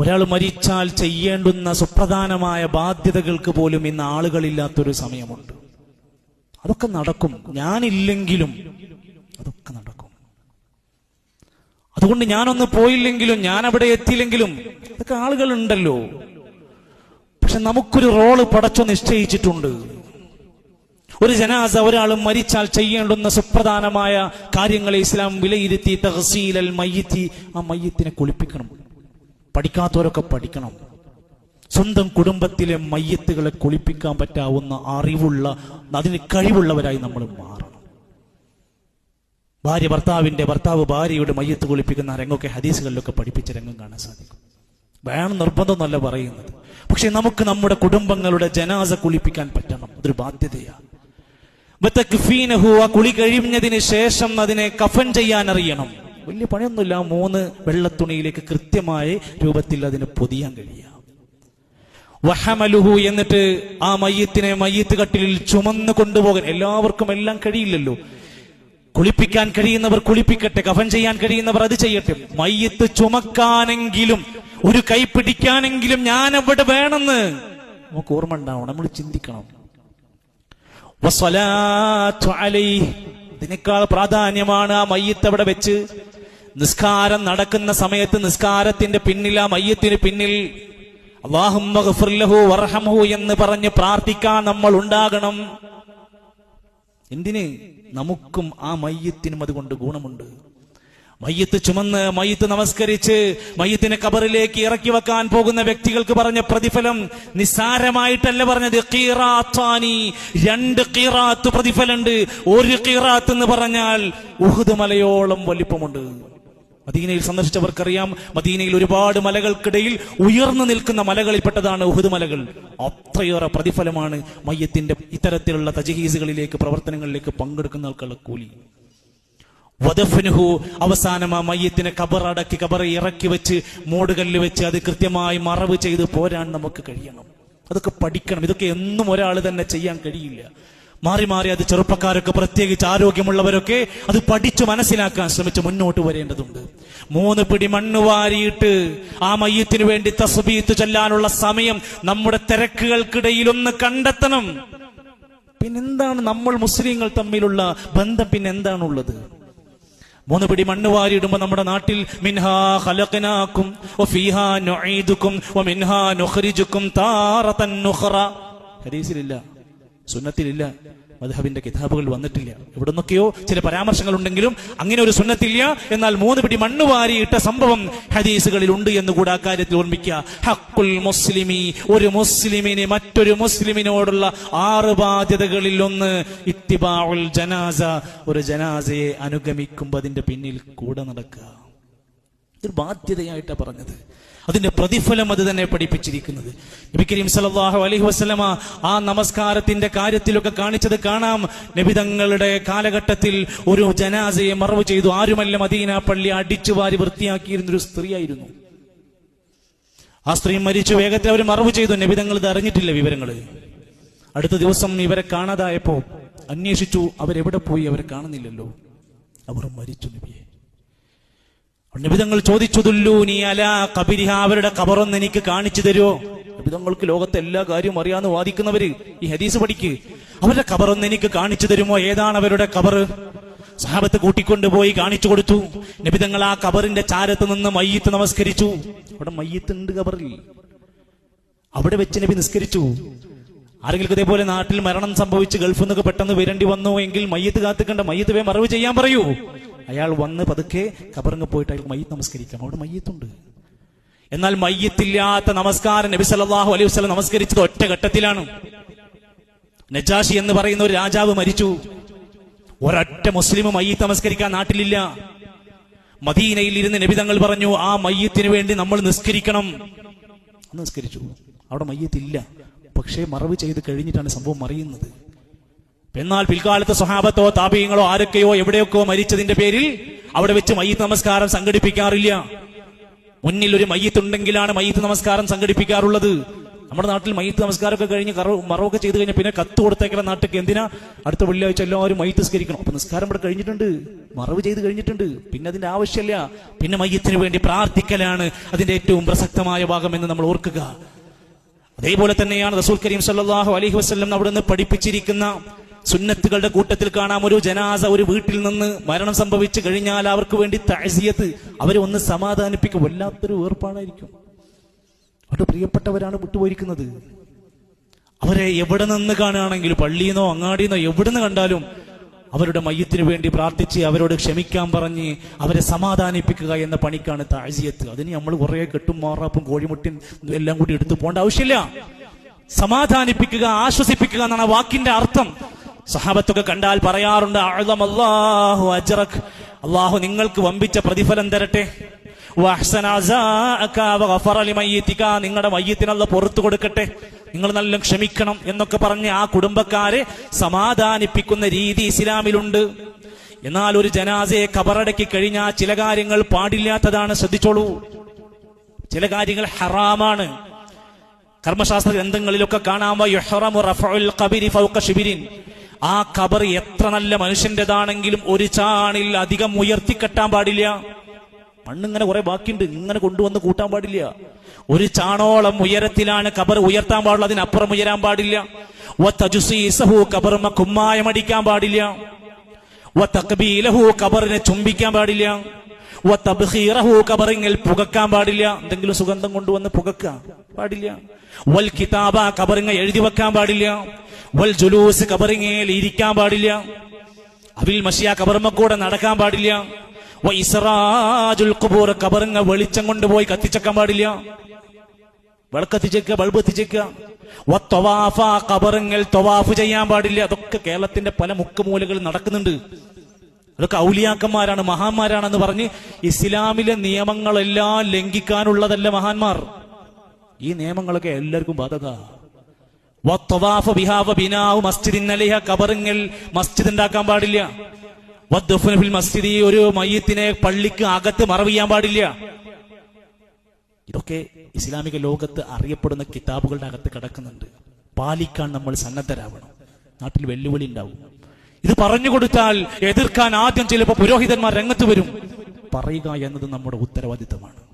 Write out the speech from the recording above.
ഒരാൾ മരിച്ചാൽ ചെയ്യേണ്ടുന്ന സുപ്രധാനമായ ബാധ്യതകൾക്ക് പോലും ഇന്ന് ആളുകളില്ലാത്തൊരു സമയമുണ്ട്. അതൊക്കെ നടക്കും. ഞാനില്ലെങ്കിലും അതൊക്കെ നടക്കും. അതുകൊണ്ട് ഞാനൊന്ന് പോയില്ലെങ്കിലും ഞാൻ അവിടെ എത്തിയില്ലെങ്കിലും അതൊക്കെ ആളുകളുണ്ടല്ലോ. പക്ഷെ നമുക്കൊരു റോൾ പടച്ചു നിശ്ചയിച്ചിട്ടുണ്ട്. ഒരു ജനാസ ഒരാൾ മരിച്ചാൽ ചെയ്യേണ്ടുന്ന സുപ്രധാനമായ കാര്യങ്ങളെ ഇസ്ലാം വിലയിരുത്തി തഹസീൽ അൽ മയ്യത്തി ആ മയ്യത്തിനെ കുളിപ്പിക്കണം. പഠിക്കാത്തവരൊക്കെ പഠിക്കണം. സ്വന്തം കുടുംബത്തിലെ മയ്യത്തുകളെ കുളിപ്പിക്കാൻ പറ്റാവുന്ന അറിവുള്ള അതിന് കഴിവുള്ളവരായി നമ്മൾ മാറണം. ഭാര്യ ഭർത്താവിന്റെ ഭർത്താവ് ഭാര്യയുടെ മയ്യത്ത് കുളിപ്പിക്കുന്ന രംഗമൊക്കെ ഹദീസുകളിലൊക്കെ പഠിപ്പിച്ച രംഗം കാണാൻ സാധിക്കും. വേണം നിർബന്ധമൊന്നല്ല പറയുന്നത്. പക്ഷെ നമുക്ക് നമ്മുടെ കുടുംബങ്ങളുടെ ജനാസ കുളിപ്പിക്കാൻ പറ്റണം. അതൊരു ബാധ്യതയാണ്. കുളി കഴിഞ്ഞതിന് ശേഷം അതിനെ കഫൻ ചെയ്യാൻ അറിയണം. വലിയ പണിയൊന്നുമില്ല. മൂന്ന് വെള്ളത്തുണിയിലേക്ക് കൃത്യമായ രൂപത്തിൽ അതിന് പൊതിയാൻ കഴിയാം. വഹമലുഹു എന്നിട്ട് ആ മയ്യത്തിനെ മയ്യത്ത് കട്ടിലിൽ ചുമന്ന് കൊണ്ടുപോകാൻ എല്ലാവർക്കും എല്ലാം കഴിയില്ലല്ലോ. കുളിപ്പിക്കാൻ കഴിയുന്നവർ കുളിപ്പിക്കട്ടെ കഫൻ ചെയ്യാൻ കഴിയുന്നവർ അത് ചെയ്യട്ടെ. മയ്യത്ത് ചുമക്കാനെങ്കിലും ഒരു കൈ പിടിക്കാനെങ്കിലും ഞാൻ അവിടെ വേണമെന്ന് നമുക്ക് ഓർമ്മ ഉണ്ടാവണം. നമ്മൾ ചിന്തിക്കണം. ഇതിനേക്കാൾ പ്രാധാന്യമാണ് ആ മയ്യത്ത് അവിടെ വെച്ച് നിസ്കാരം നടക്കുന്ന സമയത്ത് നിസ്കാരത്തിന്റെ പിന്നിൽ ആ മയ്യത്തിന് പിന്നിൽ അള്ളാഹുഹു എന്ന് പറഞ്ഞ് പ്രാർത്ഥിക്കാൻ നമ്മൾ ഉണ്ടാകണം. എന്തിന്? നമുക്കും ആ മയ്യത്തിനും അതുകൊണ്ട് ഗുണമുണ്ട്. മയ്യത്ത് ചുമന്ന് മയ്യത്ത് നമസ്കരിച്ച് മയ്യത്തിനെ കബറിലേക്ക് ഇറക്കി വെക്കാൻ പോകുന്ന വ്യക്തികൾക്ക് പറഞ്ഞ പ്രതിഫലം നിസ്സാരമായിട്ടല്ല പറഞ്ഞത്. കീറാത്താനി രണ്ട് കീറാത്ത് പ്രതിഫലമുണ്ട്. ഒരു കീറാത്ത് എന്ന് പറഞ്ഞാൽ ഉഹുദ് മലയോളം വലിപ്പമുണ്ട്. മദീനയിൽ സന്ദർശിച്ചവർക്കറിയാം മദീനയിൽ ഒരുപാട് മലകൾക്കിടയിൽ ഉയർന്നു നിൽക്കുന്ന മലകളിൽപ്പെട്ടതാണ് ഉഹുദ് മലകൾ. അത്രയേറെ പ്രതിഫലമാണ് മയ്യത്തിന്റെ ഇത്തരത്തിലുള്ള തജഹീസുകളിലേക്ക് പ്രവർത്തനങ്ങളിലേക്ക് പങ്കെടുക്കുന്ന ആൾക്കുള്ള കൂലി. വധഫനുഹു അവസാനം ആ മയ്യത്തിനെ കബറടക്കി കബറ ഇറക്കി വെച്ച് മൂടുകല്ല് വെച്ച് അത് കൃത്യമായി മറവ് ചെയ്ത് പോരാൻ നമുക്ക് കഴിയണം. അതൊക്കെ പഠിക്കണം. ഇതൊക്കെ എന്നും ഒരാൾ തന്നെ ചെയ്യാൻ കഴിയില്ല. മാറി മാറി അത് ചെറുപ്പക്കാരൊക്കെ പ്രത്യേകിച്ച് ആരോഗ്യമുള്ളവരൊക്കെ അത് പഠിച്ചു മനസ്സിലാക്കാൻ ശ്രമിച്ച് മുന്നോട്ട് വരേണ്ടതുണ്ട്. മൂന്ന് പിടി മണ്ണ് വാരിയിട്ട് ആ മയ്യത്തിന് വേണ്ടി തസ്ബീത്ത് ചൊല്ലാനുള്ള സമയം നമ്മുടെ തിരക്കുകൾക്കിടയിൽ ഒന്ന് കണ്ടെത്തണം. പിന്നെന്താണ് നമ്മൾ മുസ്ലിങ്ങൾ തമ്മിലുള്ള ബന്ധം പിന്നെ എന്താണുള്ളത് മൂന്ന് പിടി മണ്ണ് വാരിയിടുമ്പോ നമ്മുടെ നാട്ടിൽ മിൻഹാ നുഖറ. ഹദീസിലില്ല. സുന്നത്തിലില്ല. മധുഹബിന്റെ കിതാബുകൾ വന്നിട്ടില്ല. ഇവിടെ നിന്നൊക്കെയോ ചില പരാമർശങ്ങൾ ഉണ്ടെങ്കിലും അങ്ങനെ ഒരു സുന്നത്തില്ല. എന്നാൽ മൂന്ന് പിടി മണ്ണ് വാരിയിട്ട സംഭവം ഹദീസുകളിൽ ഉണ്ട് എന്ന് കൂടെ അക്കാര്യത്തിൽ ഓർമ്മിക്കുക. ഹക്കുൽ മുസ്ലിമി ഒരു മുസ്ലിമിന് മറ്റൊരു മുസ്ലിമിനോടുള്ള ആറ് ബാധ്യതകളിൽ ഒന്ന് ഇത്തിബാഉൽ ജനാസ. ഒരു ജനാസയെ അനുഗമിക്കുമ്പോൾ അതിന്റെ പിന്നിൽ കൂടെ നടക്കുക. ഇതൊരു ബാധ്യതയായിട്ടാണ് പറഞ്ഞത്. അതിന്റെ പ്രതിഫലം അത് തന്നെ പഠിപ്പിച്ചിരിക്കുന്നത്. നബി കരീം സലാഹു അലഹി വസല്ലമ ആ നമസ്കാരത്തിന്റെ കാര്യത്തിലൊക്കെ കാണിച്ചത് കാണാം. നബിതങ്ങളുടെ കാലഘട്ടത്തിൽ ഒരു ജനാസയെ മറവ് ചെയ്തു. ആരുമല്ല മദീന പള്ളി അടിച്ചു വാരി വൃത്തിയാക്കിയിരുന്ന ഒരു സ്ത്രീയായിരുന്നു. ആ സ്ത്രീ മരിച്ചു. വേഗത്തിൽ അവർ മറവ് ചെയ്തു. നബിതങ്ങൾ ഇത് അറിഞ്ഞിട്ടില്ല വിവരങ്ങൾ അടുത്ത ദിവസം ഇവരെ കാണാതായപ്പോ അന്വേഷിച്ചു. അവരെവിടെ പോയി? അവരെ കാണുന്നില്ലല്ലോ. അവർ മരിച്ചു നബിയെ. നിബിതങ്ങൾ ചോദിച്ചതുല്ലൂ നീ അല കബിരിഹ. അവരുടെ കബറൊന്ന് എനിക്ക് കാണിച്ചു തരുമോ നിബിതങ്ങൾക്ക് ലോകത്തെ എല്ലാ കാര്യവും അറിയാന്ന് വാദിക്കുന്നവര് ഈ ഹദീസ് പഠിക്ക്. അവരുടെ കബറൊന്ന് എനിക്ക് കാണിച്ചു തരുമോ? ഏതാണ് അവരുടെ കബറ് സഹാബത്ത് കൂട്ടിക്കൊണ്ടുപോയി കാണിച്ചു കൊടുത്തു. നിബിതങ്ങൾ ആ കബറിന്റെ ചാരത്ത് നിന്ന് മയ്യത്ത് നമസ്കരിച്ചു. അവിടെ മയ്യത്ത് ഉണ്ട് കബറിൽ അവിടെ വെച്ച് നബി നിസ്കരിച്ചു. ആരെങ്കിലും ഇതേപോലെ നാട്ടിൽ മരണം സംഭവിച്ച് ഗൾഫിൽ നിന്നൊക്കെ പെട്ടെന്ന് വരേണ്ടി വന്നു എങ്കിൽ മയ്യത്ത് കാത്തുക്കണ്ട. മയ്യത്ത് വേ മറവ് ചെയ്യാൻ പറയൂ. അയാൾ വന്ന് പതുക്കെ കബറിങ് പോയിട്ട് അയാൾക്ക് മയ്യത്ത് നമസ്കരിക്കാം. അവിടെ മയ്യത്തുണ്ട്. എന്നാൽ മയ്യത്തില്ലാത്ത നമസ്കാരം നബി സല്ലല്ലാഹു അലൈഹി വസല്ലം നമസ്കരിച്ചത് ഒറ്റ ഘട്ടത്തിലാണ്. നജാഷി എന്ന് പറയുന്ന ഒരു രാജാവ് മരിച്ചു. ഒരൊറ്റ മുസ്ലിം മയ്യത്ത് നമസ്കരിക്കാൻ നാട്ടിലില്ല. മദീനയിൽ ഇരുന്ന് നബി തങ്ങൾ പറഞ്ഞു ആ മയ്യത്തിന് വേണ്ടി നമ്മൾ നിസ്കരിക്കണം. നിസ്കരിച്ചു അവിടെ മയ്യത്തില്ല. പക്ഷേ മറവ് ചെയ്ത് കഴിഞ്ഞിട്ടാണ് സംഭവം അറിയുന്നത്. എന്നാൽ പിൽക്കാലത്ത് സ്വഹാബത്തോ താപീയങ്ങളോ ആരൊക്കെയോ എവിടെയൊക്കെയോ മരിച്ചതിന്റെ പേരിൽ അവിടെ വെച്ച് മയ്യത്ത് നമസ്കാരം സംഘടിപ്പിക്കാറില്ല. മുന്നിൽ ഒരു മയ്യത്ത് ഉണ്ടെങ്കിലാണ് മയ്യത്ത് നമസ്കാരം സംഘടിപ്പിക്കാറുള്ളത്. നമ്മുടെ നാട്ടിൽ മയ്യത്ത് നമസ്കാരമൊക്കെ കഴിഞ്ഞ് കറ മറവൊക്കെ ചെയ്ത് കഴിഞ്ഞാൽ പിന്നെ കത്ത് കൊടുത്തേക്കുന്ന നാട്ടിലേക്ക് എന്തിനാ? അടുത്ത വെള്ളിയാഴ്ച എല്ലാവരും മയ്യത്ത് സ്കരിക്കണം അപ്പൊ നിസ്കാരം ഇവിടെ കഴിഞ്ഞിട്ടുണ്ട്. മറവ് ചെയ്ത് കഴിഞ്ഞിട്ടുണ്ട്. പിന്നെ അതിന്റെ ആവശ്യമില്ല. പിന്നെ മയ്യത്തിന് വേണ്ടി പ്രാർത്ഥിക്കലാണ് അതിന്റെ ഏറ്റവും പ്രസക്തമായ ഭാഗം എന്ന് നമ്മൾ ഓർക്കുക. അതേപോലെ തന്നെയാണ് റസൂൽ കരീം സല്ലാഹു അലഹി വസ്ലം അവിടെ നിന്ന് പഠിപ്പിച്ചിരിക്കുന്ന സുന്നത്തുകളുടെ കൂട്ടത്തിൽ കാണാം ഒരു ജനാസ ഒരു വീട്ടിൽ നിന്ന് മരണം സംഭവിച്ചു കഴിഞ്ഞാൽ അവർക്ക് വേണ്ടി തഅസിയത്ത് അവരെ ഒന്ന് സമാധാനിപ്പിക്കും. വല്ലാത്തൊരു വേർപ്പാടായിരിക്കും. അവരുടെ പ്രിയപ്പെട്ടവരാണ് വിട്ടുപോയിരിക്കുന്നത്. അവരെ എവിടെ നിന്ന് കാണുകയാണെങ്കിലും പള്ളിയെന്നോ അങ്ങാടിയെന്നോ എവിടെ നിന്ന് കണ്ടാലും അവരുടെ മയ്യത്തിന് വേണ്ടി പ്രാർത്ഥിച്ച് അവരോട് ക്ഷമിക്കാൻ പറഞ്ഞ് അവരെ സമാധാനിപ്പിക്കുക എന്ന പണിക്കാണ് താഴ്ചയത്ത് അതിന് നമ്മൾ കുറെ കെട്ടും മാറാപ്പും കോഴിമുട്ടും എല്ലാം കൂടി എടുത്തു പോകേണ്ട ആവശ്യമില്ല. സമാധാനിപ്പിക്കുക ആശ്വസിപ്പിക്കുക എന്നാണ് വാക്കിന്റെ അർത്ഥം. സഹാബത്തൊക്കെ കണ്ടാൽ പറയാറുണ്ട് "അഅ്ലമ അല്ലാഹു അജ്റക്. അള്ളാഹു നിങ്ങൾക്ക് വമ്പിച്ച പ്രതിഫലം തരട്ടെ. നിങ്ങളുടെ മയ്യത്തിനുള്ള പുറത്തു കൊടുക്കട്ടെ. നിങ്ങൾ നല്ല ക്ഷമിക്കണം എന്നൊക്കെ പറഞ്ഞ് ആ കുടുംബക്കാരെ സമാധാനിപ്പിക്കുന്ന രീതി ഇസ്ലാമിലുണ്ട്. എന്നാൽ ഒരു ജനാസയെ കബറടക്കി കഴിഞ്ഞാൽ ചില കാര്യങ്ങൾ പാടില്ലാത്തതാണ് ശ്രദ്ധിച്ചോളൂ. ചില കാര്യങ്ങൾ ഹറാമാണ്. കർമ്മശാസ്ത്ര ഗ്രന്ഥങ്ങളിലൊക്കെ കാണാമോ ആ ഖബർ എത്ര നല്ല മനുഷ്യന്റേതാണെങ്കിലും ഒരു ചാണിൽ അധികം ഉയർത്തി കെട്ടാൻ പാടില്ല. മണ്ണിങ്ങനെ കുറെ ബാക്കിയുണ്ട് ഇങ്ങനെ കൊണ്ടുവന്ന് കൂട്ടാൻ പാടില്ല. ഒരു ചാണോളം ഉയരത്തിലാണ് ഖബർ ഉയർത്താൻ പാടുള്ളൂ അതിനപ്പുറം ഉയരാൻ പാടില്ല. കുമ്മായം അടിക്കാൻ പാടില്ല. വതഖബീലഹു കബറിനെ ചുംബിക്കാൻ പാടില്ല. ഖബറിങ്ങിൽ പുകക്കാൻ പാടില്ല. എന്തെങ്കിലും സുഗന്ധം കൊണ്ടുവന്ന് പുകക്ക പാടില്ല. വൽ കിതാബ കബറിങ്ങ എഴുതി വെക്കാൻ പാടില്ല. വൽ ജുലൂസ് കബറിങ്ങയിൽ ഇരിക്കാൻ പാടില്ല. അവിൽ മഷിയ കബർമ കൂടെ നടക്കാൻ പാടില്ല. വ ഇസ്റാജുൽ ഖുബൂർ കബറിങ്ങ വെളിച്ചം കൊണ്ടുപോയി കത്തിച്ചക്കാൻ പാടില്ല. വിളക്കത്തിച്ചേക്കുക ബൾബ് എത്തിച്ചേക്കുക. കബറിങ്ങൽ ത്വവാഫ് ചെയ്യാൻ പാടില്ല. അതൊക്കെ കേരളത്തിന്റെ പല മുക്കുമൂലകളിൽ നടക്കുന്നുണ്ട്. അതൊക്കെ ഔലിയാക്കന്മാരാണ് മഹാന്മാരാണെന്ന് പറഞ്ഞ് ഇസ്ലാമിലെ നിയമങ്ങളെല്ലാം ലംഘിക്കാനുള്ളതല്ല മഹാന്മാർ. ഈ നിയമങ്ങളൊക്കെ എല്ലാവർക്കും ബാധക. കബറിങ്ങൽ മസ്ജിദ് ഉണ്ടാക്കാൻ പാടില്ല. മസ്ജിദ് ഒരു മയ്യത്തിനെ പള്ളിക്ക് അകത്ത് മറവ് ചെയ്യാൻ പാടില്ല. ഇതൊക്കെ ഇസ്ലാമിക ലോകത്ത് അറിയപ്പെടുന്ന കിതാബുകളുടെ അകത്ത് കിടക്കുന്നുണ്ട്. പാലിക്കാൻ നമ്മൾ സന്നദ്ധരാവണം. നാട്ടിൽ വെല്ലുവിളി ഉണ്ടാവും. ഇത് പറഞ്ഞു കൊടുത്താൽ എതിർക്കാൻ ആദ്യം ചിലപ്പോൾ പുരോഹിതന്മാർ രംഗത്ത് വരും. പറയുക എന്നത് നമ്മുടെ ഉത്തരവാദിത്തമാണ്.